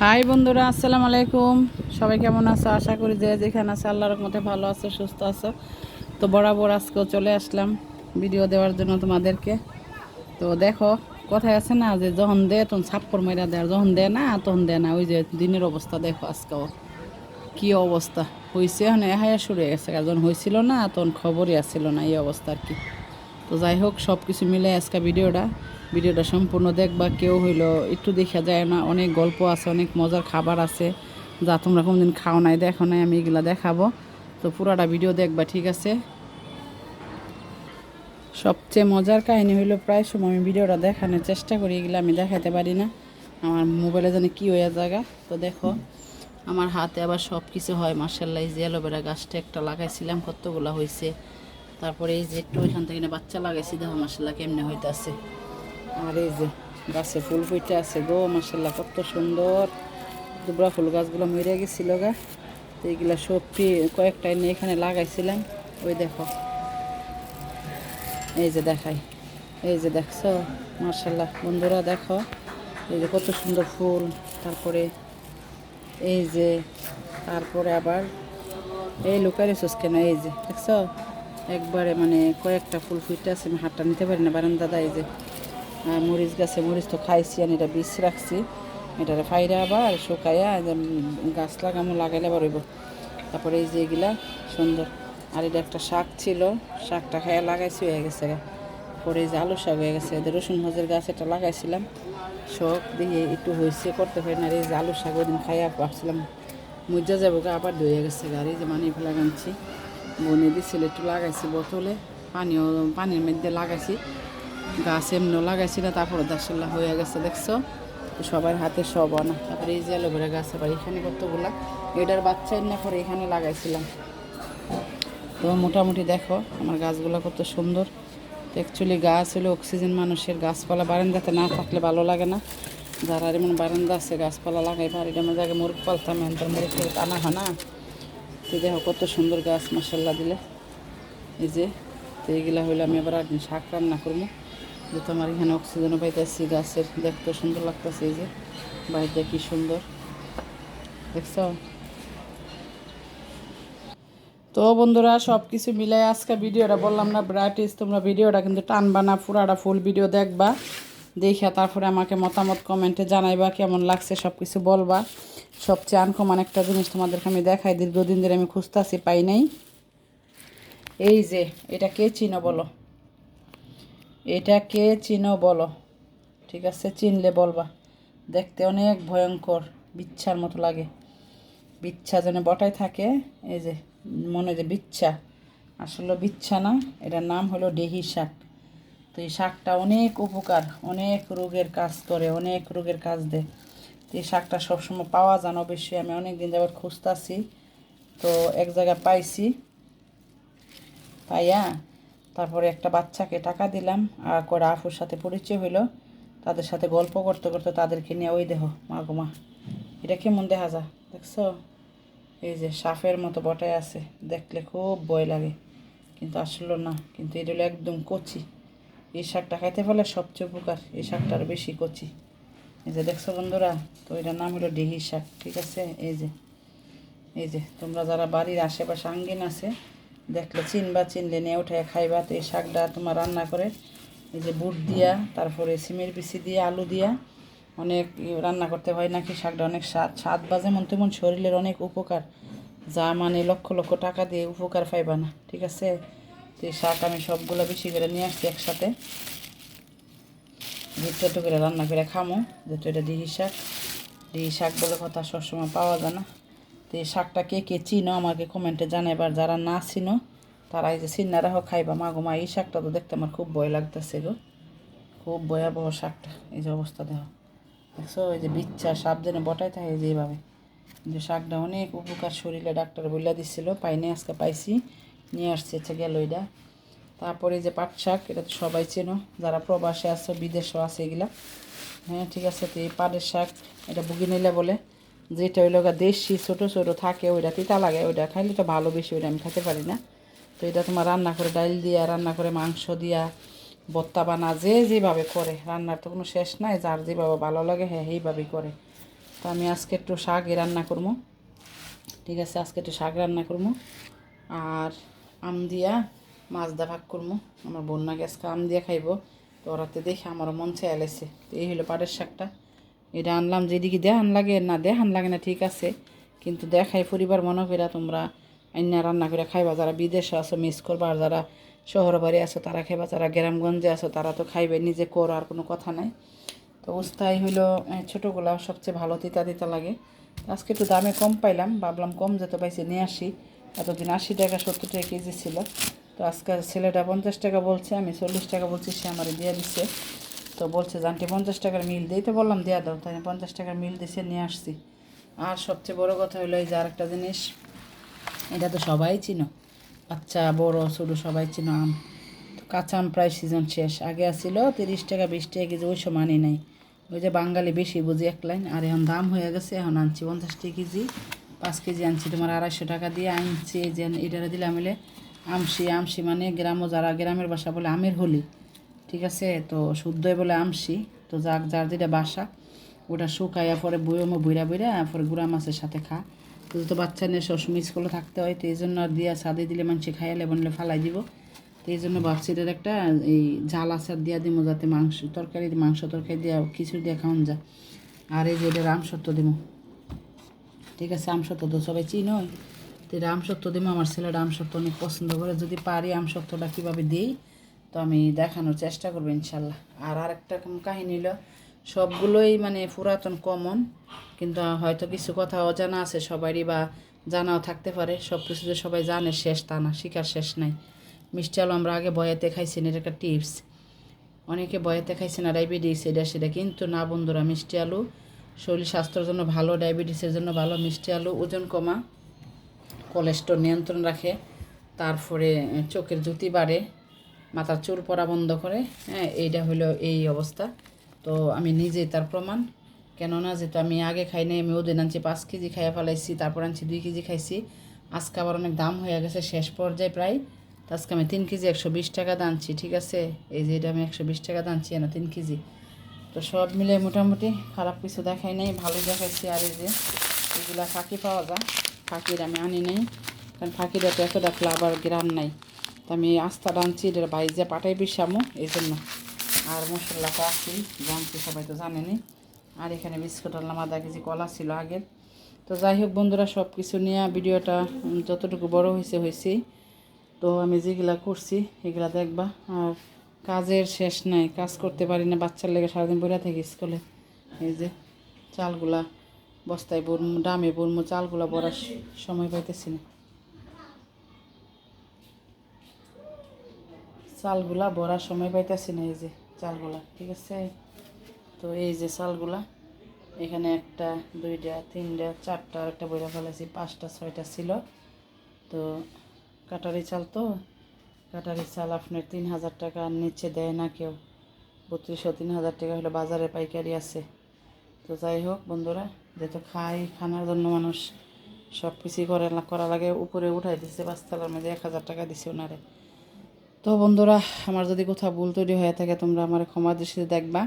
High বন্ধুরা, আসসালামু আলাইকুম। সবাই কেমন আছো? আশা করি যে যেখানে আছে, আল্লাহর মধ্যে ভালো আছো, সুস্থ আছো। তো বরাবর আজকেও চলে আসলাম ভিডিও দেওয়ার জন্য তোমাদেরকে। তো দেখো, কথায় আছে না যে যখন দেয় তখন ছাপ্পর মেরা দেয় যখন দেয় না, তখন দেয় না। ওই যে দিনের অবস্থা, দেখো আজকেও কি অবস্থা। হয়েছে মানে হায়া শুরু হয়ে গেছে। কারণ হয়েছিল না, তখন খবরই আসছিল না এই অবস্থা আর কি। তো যাই হোক সব কিছু মিলে আজকে ভিডিওটা ভিডিওটা সম্পূর্ণ দেখবা, কেউ হইল একটু দেখা যায় না, অনেক গল্প আছে, অনেক মজার খাবার আছে, যা তোমরা কোনদিন খাও নাই, দেখো নাই, আমি এগুলা দেখাবো। তো পুরাটা ভিডিও দেখবা, ঠিক আছে? সবচেয়ে মজার কাহিনী হইল প্রায় সময় আমি ভিডিওটা দেখানোর চেষ্টা করি, এগুলো আমি দেখাতে পারি না। আমার মোবাইলে জানি কী হয়ে জায়গা, তো দেখো, আমার হাতে আবার সব কিছু হয় মার্শাল্লাহ যে অ্যালোভেরা গাছটা একটা লাগাইছিলাম, কতগুলো হয়েছে তারপরে এই যে একটু ওইখান থেকে বাচ্চা লাগাইছি, দেখো মার্শাল্লাহ কেমনে হইতাছে। আর এই যে গাছে ফুল ফুটে আছে গো মার্শাল্লাহ কত সুন্দর। দুবরা ফুল গাছগুলো মরে গেছিল গা। তো এইগুলা সব কয়েকটা এনে এখানে লাগাইছিলাম। ওই দেখো। এই যে দেখাই। এই যে দেখছ? মার্শাল্লাহ বন্ধুরা দেখো। এই যে কত সুন্দর ফুল। তারপরে এই যে, তারপরে আবার এই লুকারে কেন? এই যে, দেখছ? একবারে মানে কয়েকটা ফুল ফুটে আছে, আমি হাতটা নিতে পারি না। বারান্দাদা এই যে আর মরিচ গাছে মরিচ তো খাইছি আর এটা বীজ রাখছি। এটা ফাইরা আবার শুকাইয়া গাছ লাগামো লাগাইলে আবার তারপরে এই যে এগুলা, সুন্দর। আর এটা একটা শাক ছিল, শাকটা খাইয়া লাগাইছি, হয়ে গেছে পরে এই যে আলু শাক হয়ে গেছে এদের রসুন হজের গাছ এটা লাগাইছিলাম। শখ দিয়ে একটু হয়েছে করতে পারি না। এই যে আলু শাক ওই দিন খাইয়া ভাবছিলাম মজা যাব গা, আবার ধুয়ে গেছে গাড়ি যে মানি ফেলা আনছি বনে দিছিল একটু লাগাইছি বোতলে পানিও পানির মধ্যে লাগাইছি। গাছ এমনিও লাগাইছি না তারপরে দাসল্লা হয়ে গেছে, দেখছ? সবার হাতে সব আনা তারপরে এই যে অ্যালোভেরা গাছ, আবার এখানে কতগুলা? এটার বাচ্চা না পরে এখানে লাগাইছিলাম। তো মোটামুটি দেখো, আমার গাছগুলো কত সুন্দর। তো অ্যাকচুয়ালি গাছ হলো অক্সিজেন মানুষের গাছপালা। বারান্দাতে না থাকলে ভালো লাগে না। যারা এমন বারান্দা আছে, গাছপালা লাগাই পারি আমার জায়গায় মুরগ পালতাম তোর মুরগ আনা হয় না। তো দেখো, কত সুন্দর গাছ মশাল্লা দিলে। এই যে, তো এইগুলা হইলে আমি আবার একদিন শাক রান্না করব। যে তোমার এখানে অক্সিজেনও পাইতেছি, গাছের দেখতে সুন্দর লাগতেছে এই যে। বাড়িটা কি সুন্দর। দেখছ? তো বন্ধুরা সব কিছু মিলাই আজকে ভিডিওটা বললাম না ব্রাইটিস তোমরা ভিডিওটা কিন্তু টানবা না, পুরাটা ফুল ভিডিও দেখবা। দেখে তারপরে আমাকে মতামত কমেন্টে জানাইবা, কেমন লাগছে সব কিছু বলবা। সবচেয়ে আনকমান একটা জিনিস তোমাদেরকে আমি দেখাই, দীর্ঘদিন ধরে আমি খুঁজতাছি, পাই নাই। এই যে, এটা কে চিনো বলো? এটা কে চিনো বলো? ঠিক আছে, চিনলে বলবা। দেখতে অনেক ভয়ঙ্কর, বিচ্ছার মতো লাগে। বিচ্ছা যেন বটায় থাকে, এই যে, মনে যে বিচ্ছা। আসলে বিচ্ছা না, এটার নাম হলো ডেহি শাক। তো এই শাকটা অনেক উপকার, অনেক রোগের কাজ করে, অনেক রোগের কাজ দেয়। এই শাকটা সবসময় পাওয়া যায় না, অবশ্যই আমি অনেক দিন যাবত খুঁজতাছি। তো এক জায়গায় পাইছি। পাইয়া তারপরে একটা বাচ্চাকে টাকা দিলাম, আর করে আফুর সাথে পরিচয় হইল। তাদের সাথে গল্প করতে করতে তাদেরকে নিয়ে ওই দেহ, মা গো মা, এটা কেমন দেখা যা দেখছ? এই যে সাপের মতো বটায় আছে, দেখলে খুব ভয় লাগে। কিন্তু আসলো না, কিন্তু এটা হলো একদম কচি। এই শাকটা খাইতে পারলে সবচেয়ে উপকার, এই শাকটা আরও বেশি কচি। এই যে দেখছ বন্ধুরা, তো এটার নাম হলো ডিহি শাক, ঠিক আছে? এই যে এই যে, তোমরা যারা বাড়ির আশেপাশে আঙ্গিন আছে, দেখলে চিনবা, চিনলে নিয়ে উঠে খাইবা। তো এই শাকটা তোমার রান্না করে, এই যে বুট দিয়া, তারপরে সিমের বিচি দিয়ে, আলু দিয়া, অনেক রান্না করতে হয় নাকি? শাকটা অনেক স্বাদ স্বাদ বা যেমন তেমন শরীরের অনেক উপকার। যা মানে লক্ষ লক্ষ টাকা দিয়ে উপকার পাইবা না, ঠিক আছে? তো শাক আমি সবগুলো বেশি করে নিয়ে আসছি একসাথে। একটু করে রান্না করে খামো। যেহেতু এটা ডিহি শাক। ডিহি শাক বলে কথা সবসময় পাওয়া যায় না। তো এই শাকটা কে কে চিনো আমাকে কমেন্টে জানাইবার যারা না চিনো, তারা এই যে চিন্নারাও খাইবা। মা গো মা, এই শাকটা তো দেখতে আমার খুব ভয় লাগতেছে গো। খুব ভয়াবহ শাকটা। এই যে অবস্থা দেখো। দেখছ? এই যে বিচ্ছা সাপ যেন বটাই থাকে যে এইভাবে যে শাকটা অনেক উপকার শরীরে ডাক্তার বইলা দিচ্ছিল পাইনি, আজকে পাইছি। নিয়ে আসছে গেল এটা তারপরে যে পাট শাক, এটা তো সবাই চেনো। যারা প্রবাসে আছে, বিদেশেও আছে এগুলা। হ্যাঁ ঠিক আছে, তো এই পাটের শাক, এটা বুগিনিলা বলে। যেটা ওই লগা দেশি, ছোটো ছোটো থাকে, ওইটা তিতা লাগে, ওইটা খাইলে তো ভালো বেশি, ওইটা আমি খেতে পারি না। তো এটা তোমার রান্না করে ডাল দিয়া, রান্না করে মাংস দিয়া বত্তা বানা, যে যেভাবে করে। রান্নার তো কোনো শেষ নাই, যার যেভাবে ভালো লাগে হ্যাঁ সেইভাবেই করে। তো আমি আজকে একটু শাকই রান্না করব। ঠিক আছে, আজকে একটু শাক রান্না করব। আর আম দিয়া মাছ দা ভাগ করব আমার বন্যা গ্যাসকে আম দিয়ে খাইবো। তো ওরাতে দেখে আমারও মন চেয়ে এলেছে তো এই হলো পাটের শাকটা। এটা আনলাম, যেদিকে দেখান লাগে, না দেখান লাগে না ঠিক আছে। কিন্তু দেখাই পরিবার মনে করে তোমরা অন্য রান্না করে খাইবা। যারা বিদেশে আছো মিস করবা, আর যারা শহর বাড়ি আছো, তারা খাইবা। যারা গ্রামগঞ্জে আছো, তারা তো খাইবে, নিজে করো, আর কোনো কথা নাই। তো অবস্থায় হইল ছোটোগুলা সবচেয়ে ভালো তিতা তিতা লাগে। আজকে একটু দামে কম পাইলাম, ভাবলাম কম যেতে পাইছি নিয়ে আসি। এতদিন আশি টাকা সত্তর টাকা কেজি ছিল। তো আজকে ছেলেটা পঞ্চাশ টাকা বলছে, আমি চল্লিশ টাকা বলছি, সে আমার দিয়ে দিচ্ছে তো বলছে, জানটি, পঞ্চাশ টাকার মিল দিই তো বললাম দেওয়া দাও। তাই পঞ্চাশ টাকার মিল দিছে, নিয়ে আসছি। আর সবচেয়ে বড় কথা হলো এই যে আরেকটা জিনিস, এটা তো সবাই চিনো। বাচ্চা, বড়, ছোটো সবাই চিনো আম। তো কাঁচা আম প্রায় সিজন শেষ। আগে আসছিল তিরিশ টাকা, বিশ টাকা কেজি, ওই সময় আনি নাই। ওই যে বাঙালি বেশি বুঝি এক লাইন, আর এখন দাম হয়ে গেছে, এখন আনছি পঞ্চাশ টাকা কেজি, পাঁচ কেজি আনছি তোমার আড়াইশো টাকা দিয়ে, আনছি যে এটারে দিলে মিলে আমসি আমসি মানে গ্রামও যারা গ্রামের বাসা বলে আমের হোলি, ঠিক আছে? তো শুদ্ধই বলে আমসি তো যাক, যার যেটা বাসা, ওটা শুকাইয়া পরে বইমো বইরা বইরা, পরে গুড়া মাছের সাথে খা। তো তো বাচ্চা নিয়ে সবসময় স্কুলে থাকতে হয়, তো এই জন্য আর দিয়া সাদে দিলে মানুষ খাইয়ালে বনলে ফালাই দিব। তো এই জন্য এটার একটা, এই ঝাল আচার দিয়া দিব যাতে মাংস তরকারি মাংস তরকারি দিয়া কিছু দিয়া খাওয়ান যায়। আর এই যে এটা রামসত্ব দিব ঠিক আছে আমসত্ব তো সবাই চিনই। তো এটা আমসত্ব দিব আমার ছেলেটা আমসত্ব অনেক পছন্দ করে। যদি পারি আম আমসত্বটা কীভাবে দিই, তো আমি দেখানোর চেষ্টা করব ইনশাল্লাহ। আর আরেকটা কাহিনী হলো, সবগুলোই মানে পুরাতন কমন কিন্তু হয়তো কিছু কথা অজানা আছে, সবারই বা জানাও থাকতে পারে। সব কিছু যে সবাই জানে, শেষ তা না, শিকার শেষ নাই। মিষ্টি আলু আমরা আগে বয়াতে খাইছি এটা একটা টিপস অনেকে বয়াতে খাইছে না ডায়াবেটিস এটা সেটা, কিন্তু না বন্ধুরা, মিষ্টি আলু শরীর স্বাস্থ্যের জন্য ভালো ডায়াবেটিসের জন্য ভালো, মিষ্টি আলু ওজন কমা। কোলেস্ট্রল নিয়ন্ত্রণ রাখে, তারপরে চোখের জ্যোতি বাড়ে, মাথার চুল পরা বন্ধ করে হ্যাঁ এইটা হলো এই অবস্থা। তো আমি নিজে তার প্রমাণ, কেননা যেহেতু আমি আগে খাই নাই, আমি ওদিন আনছি পাঁচ কেজি খাইয়া ফেলাইছি, তারপর আনছি দুই কেজি খাইছি, আজকে আবার অনেক দাম হয়ে গেছে, শেষ পর্যায়ে প্রায়। তো আজকে আমি তিন কেজি একশো বিশ টাকা দানছি ঠিক আছে? এই যে এটা আমি একশো বিশ টাকা দানছি না তিন কেজি। তো সব মিলে মোটামুটি খারাপ কিছু দেখাই নাই ভালো দেখাইছি, আর এই যে এগুলা ফাঁকি পাওয়া যায়। ফাঁকির আমি আনি নাই। কারণ ফাঁকিটা তো এতটা ফ্লাবার গ্রাম নাই। তো আমি আস্তা রাঁধছি এটা বাইজে পাটাই বিষামো, এই জন্য। আর মশলা তো আছেই জানছি সবাই তো জানেনি। আর এখানে বিস্কুট আনলাম আধা কেজি কলা ছিল আগের। তো যাই হোক বন্ধুরা সব কিছু নিয়ে ভিডিওটা যতটুকু বড় হয়েছে হয়েছে। তো আমি যেগুলা করছি, এগুলা দেখবা। আর কাজের শেষ নাই, কাজ করতে পারি না, বাচ্চার লেগে সারাদিন বইরা থাকি স্কুলে। এই যে চালগুলা বস্তায় বরমু ডামে বরমু, চালগুলা বড়ার সময় পাইতেছি না। চালগুলা বড়ার সময় পাইতেছি না, এই যে চালগুলা, ঠিক আছে? তো এই যে চালগুলা, এখানে একটা, দুইটা, তিনটা, চারটা একটা বইরা ফেলেছি পাঁচটা, ছয়টা ছিল। তো কাটারি চাল তো, কাটারি চাল আপনার তিন হাজার টাকার নিচে দেয় না কেউ। বত্রিশশো তিন হাজার টাকা হলে বাজারে পাইকারি আছে। তো যাই হোক বন্ধুরা যেহেতু খাই, খানার জন্য মানুষ সব কিছুই করে করা লাগে, উপরে উঠাই দিচ্ছে পাঁচতলার মধ্যে এক হাজার টাকা দিছে ওনারে তো বন্ধুরা, আমার যদি কোথাও ভুল তৈরি হয়ে থাকে, তোমরা আমার ক্ষমা দৃষ্টিতে দেখবা,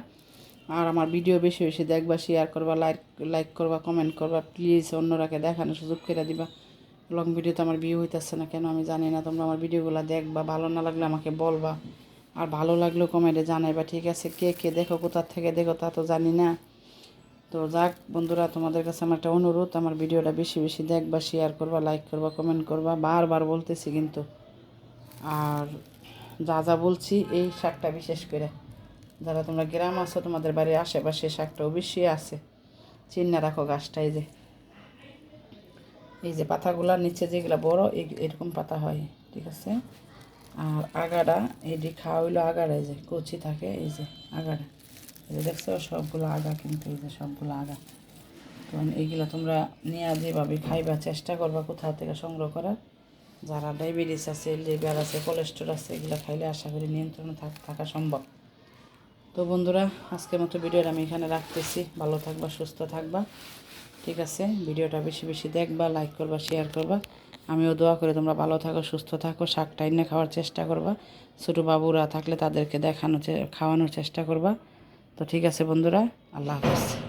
আর আমার ভিডিও বেশি বেশি দেখবা শেয়ার করবা লাইক লাইক করবা কমেন্ট করবা প্লিজ অন্যরাকে দেখানোর সুযোগ করে দিবা। লং ভিডিওতে আমার ভিউ হইতেছে না কেন আমি জানি না, তোমরা আমার ভিডিওগুলো দেখবা, ভালো না লাগলে আমাকে বলবা, আর ভালো লাগলেও কমেন্টে জানাইবা, ঠিক আছে? কে কে দেখো কোথার থেকে দেখো তা তো জানি না। তো যাক, বন্ধুরা, তোমাদের কাছে আমার একটা অনুরোধ, আমার ভিডিওটা বেশি বেশি দেখবা শেয়ার করবা লাইক করবা কমেন্ট করবা, বারবার বলতেছি কিন্তু। আর যা যা বলছি, এই শাকটা বিশেষ করে। যারা তোমরা গ্রাম আছো, তোমাদের বাড়ির আশেপাশে শাকটা অবশ্যই আছে। চিন্না রাখো গাছটা, এই যে। এই যে পাতাগুলার নিচে যেগুলো বড় এরকম পাতা হয়, ঠিক আছে? আর আগাটা এটি খাওয়া হইল আগাড়া, এই যে, কচি থাকে, এই যে আগাড়া। এই দেখছ, সবগুলো আগা কিন্তু এই যে সবগুলো আগা। কারণ এইগুলো তোমরা নিয়ে যেভাবে খাইবা, চেষ্টা করবা কোথাও থেকে সংগ্রহ করার। যারা ডায়াবেটিস আছে, লিভার আছে কোলেস্ট্রল আছে, এগুলো খাইলে আশা করি নিয়ন্ত্রণে থাকা সম্ভব। তো বন্ধুরা, আজকের মতো ভিডিওটা আমি এখানে রাখতেছি। ভালো থাকবা, সুস্থ থাকবা। ঠিক আছে? ভিডিওটা বেশি বেশি দেখবা লাইক করবা শেয়ার করবা। আমিও দোয়া করে তোমরা ভালো থাকো, সুস্থ থাকো শাক টাইনে খাওয়ার চেষ্টা করবা। ছোটো বাবুরা থাকলে তাদেরকে দেখানো খাওয়ানোর চেষ্টা করবা। তো ঠিক আছে বন্ধুরা আল্লাহ হাফেজ।